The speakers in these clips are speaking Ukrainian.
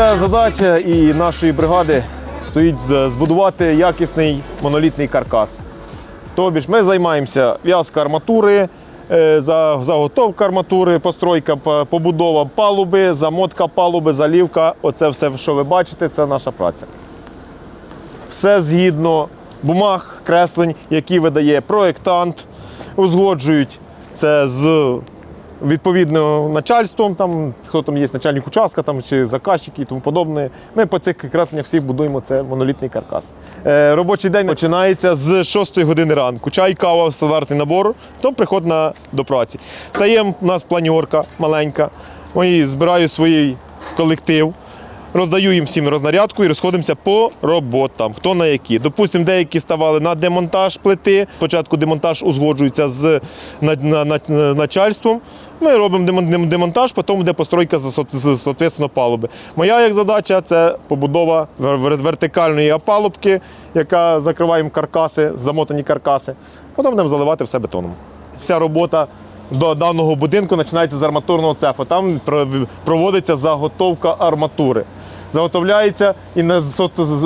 Моя задача і нашої бригади стоїть збудувати якісний монолітний каркас. Тобі ж ми займаємося в'язка арматури, е, заготовка арматури, постройка, побудова палуби, замотка палуби, залівка. Оце все, що ви бачите, це наша праця. Все згідно бумаг, креслень, які видає проєктант, узгоджують це з відповідним начальством, там, хто там є начальник участка там, чи заказчики і тому подобне. Ми по цих красеннях всіх будуємо це монолітний каркас. Е, робочий день починається з 6 години ранку. Чай, кава, стандартний набор, потім приход на, до праці. Стаємо, у нас планьорка маленька. Мої збираю свій колектив. Роздаю їм всім рознарядку і розходимося по роботам. Хто на які. Допустимо, деякі ставали на демонтаж плити. Спочатку демонтаж узгоджується з на- на- на- начальством. Ми робимо демон- демонтаж, потім буде постройка соответственно, палуби. Моя як задача це побудова вер- вер- вертикальної опалубки, яка закриваємо каркаси, замотані каркаси. Потім будемо заливати все бетоном. Вся робота до даного будинку починається з арматурного цеху. Там проводиться заготовка арматури. Заготовляється і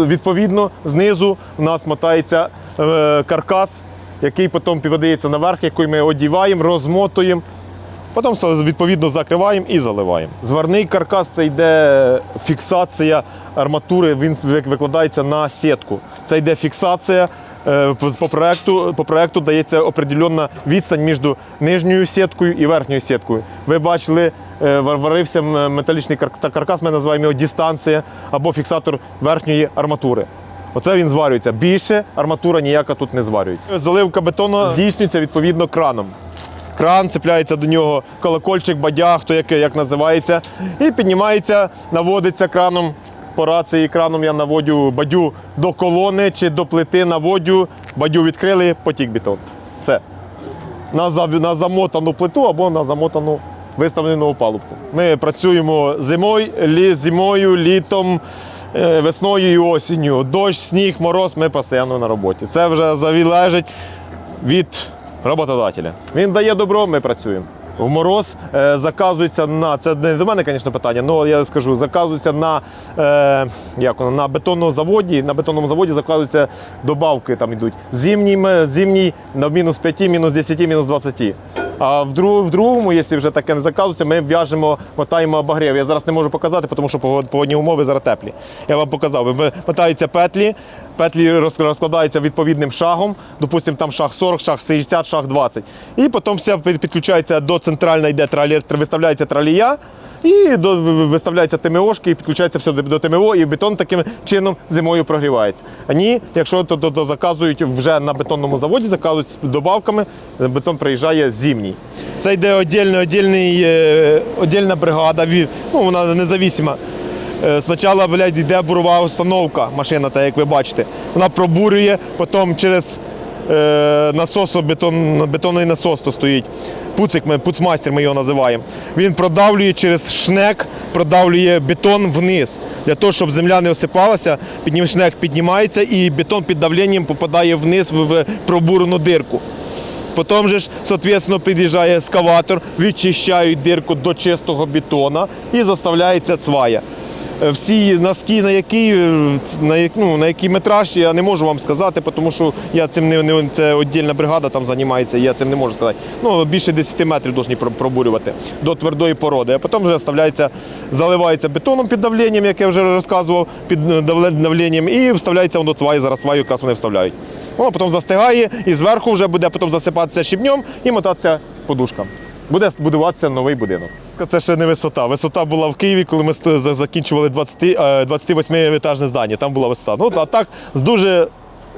відповідно знизу в нас мотається е, каркас, який потім подається наверх, який ми одіваємо, розмотуємо. Потім відповідно закриваємо і заливаємо. Зварний каркас це йде фіксація арматури, він викладається на сітку. Це йде фіксація. Е, по- проекту, по проекту дається определенна відстань між нижньою сіткою і верхньою сіткою. Ви бачили, е, варився металічний кар- та каркас, ми називаємо його дистанція або фіксатор верхньої арматури. Оце він зварюється. Більше арматура ніяка тут не зварюється. Заливка бетону здійснюється відповідно краном. Кран цепляється до нього колокольчик, бадяг, хто яке, як називається, і піднімається, наводиться краном. По рації краном я наводю бадю до колони чи до плити наводю, бадю відкрили, потік бетон. Все. На, на замотану плиту або на замотану виставлену опалубку. Ми працюємо зимою, лі, зимою, літом, е, весною і осінню. Дощ, сніг, мороз, ми постійно на роботі. Це вже залежить від роботодателя. Він дає добро, ми працюємо. В мороз е, заказується на це не до мене, звісно, питання, але я скажу, заказується на, е, як воно, на бетонному заводі. На бетонному заводі заказуються добавки, там йдуть. Зимній, зимній на мінус 5, мінус 10, мінус 20. А в, друг, в другому, якщо вже таке не заказується, ми в'яжемо, мотаємо обогрів. Я зараз не можу показати, тому що погодні умови зараз теплі. Я вам показав. Мотаються петлі, петлі розкладаються відповідним шагом. Допустимо, там шаг 40, шаг 60, шаг 20. І потім все підключається до центральної, йде тралі, виставляється тралія. І до, ви- ви- ТМОшки, і підключається все до, ТМО, і бетон таким чином зимою прогрівається. А ні, якщо то, то, то заказують вже на бетонному заводі, заказують з добавками, бетон приїжджає зимній. Це йде отдельний, е, бригада, ну, вона независима. Е, Спочатку блядь, йде бурова установка, машина, так як ви бачите. Вона пробурює, потім через е, насос, бетон, бетонний насос то стоїть. Пуцик, ми, пуцмастер ми його називаємо. Він продавлює через шнек, продавлює бетон вниз. Для того, щоб земля не осипалася, піднім, шнек піднімається і бетон під давленням попадає вниз в, пробурену дирку. Потім же ж, соответственно, під'їжджає ескаватор, відчищають дирку до чистого бетона і заставляється цвая. Е, Всі носки, на який, е, на, ну, на який метраж, я не можу вам сказати, тому що я цим не, не це віддільна бригада там займається, я цим не можу сказати. Ну, більше 10 метрів повинні пробурювати до твердої породи. А потім вже вставляється, заливається бетоном під давленням, як я вже розказував, під е, давленням, і вставляється воно цвай, зараз сваю якраз вони вставляють. Воно потім застигає і зверху вже буде потім засипатися щебнем і мотатися подушкам. Буде будуватися новий будинок. Це ще не висота. Висота була в Києві, коли ми закінчували 20, е, 28-етажне здання. Там була висота. Ну, а так дуже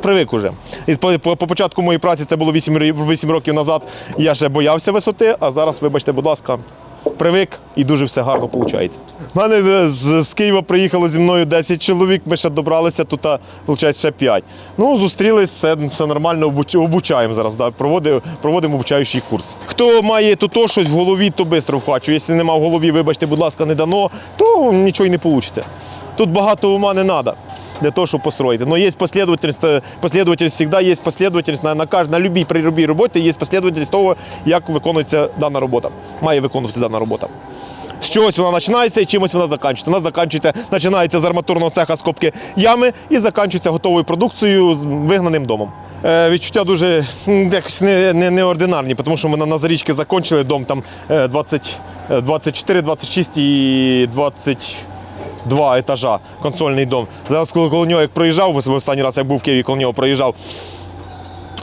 привик уже. І по, по початку моєї праці це було 8, 8 років назад. Я ще боявся висоти, а зараз, вибачте, будь ласка, привик і дуже все гарно виходить. У мене е, з, з Києва приїхало зі мною 10 чоловік, ми ще добралися, тут, виходить, ще 5. Ну, зустрілись, все, все нормально, обуч- обучаємо зараз, да, проводимо, проводимо обучаючий курс. Хто має тут то щось в голові, то швидко вхвачу. Якщо нема в голові, вибачте, будь ласка, не дано, то нічого й не вийде. Тут багато ума не треба. Для того, щоб построїти. Но є последовательність, е, последовательність завжди є последовательність на, на, каж- на любій при любій роботі є последовательність того, як виконується дана робота. Має виконуватися дана робота. з чогось вона починається і чимось вона закінчується. Вона закінчується, починається з арматурного цеха скобки ями і закінчується готовою продукцією з вигнаним домом. Е, відчуття дуже якось не, не, неординарні, тому що ми на, на зарічки закінчили дом там е, 20, е, 24, 26 і 20 два етажа, консольний дом. Зараз, коли коло нього як проїжджав, в останній раз як був в Києві, коло нього проїжджав.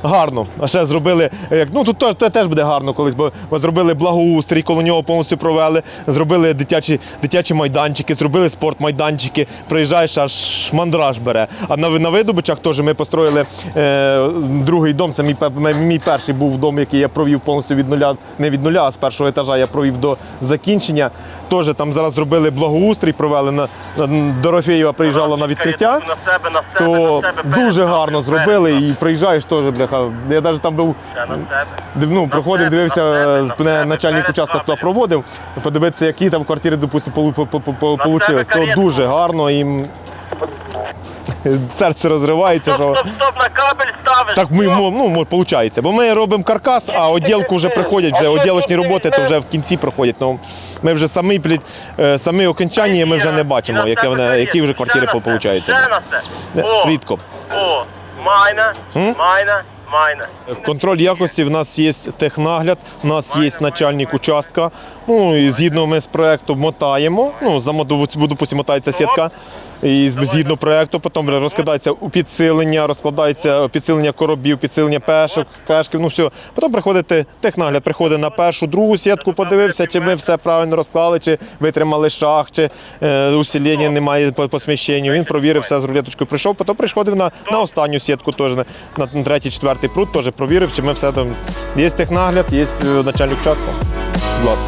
Гарно. А ще зробили, як, ну тут теж, теж буде гарно колись, бо, бо зробили благоустрій, коло нього повністю провели, зробили дитячі, дитячі майданчики, зробили спортмайданчики, приїжджаєш, аж мандраж бере. А на, на видобичах теж ми построїли е, другий дом. Це мій, мій перший був дом, який я провів повністю від нуля, не від нуля, а з першого етажа я провів до закінчення. Теж там зараз зробили благоустрій, провели на, Дорофєєва приїжджала на відкриття то дуже гарно зробили і приїжджаєш теж, бляха. Я навіть там був, ну, проходив, дивився, на на начальник участка туди проводив, подивитися, які там квартири, допустимо, получились. То дуже гарно і серце розривається. Стоп, що стоп, стоп, на кабель ставиш. так ми ну, получається. Бо ми робимо каркас, а оділку вже приходять, вже оділочні роботи, то вже в кінці проходять. Ну, ми вже самі, плід- е, самі окончання ми вже не бачимо, яке вони, які вже квартири себе. О, Рідко. О, майна, майна, майна. Контроль якості в нас є технагляд, в нас є начальник участка. Ну і згідно ми з проекту мотаємо. Ну за допустимо, мотається сітка. І згідно проекту, потім розкладається у підсилення, розкладається підсилення коробів, підсилення пешок, пешків. Ну все. Потім приходить технагляд, приходить на першу, другу сітку, подивився, чи ми все правильно розклали, чи витримали шах, чи е, усилення немає по, по сміщенню. Він провірив все з рулеточкою. Прийшов, потім приходив на, на останню сітку, теж на, на, третій, четвертий пруд, теж провірив, чи ми все там. Є технагляд, є е, начальник участку. Будь ласка.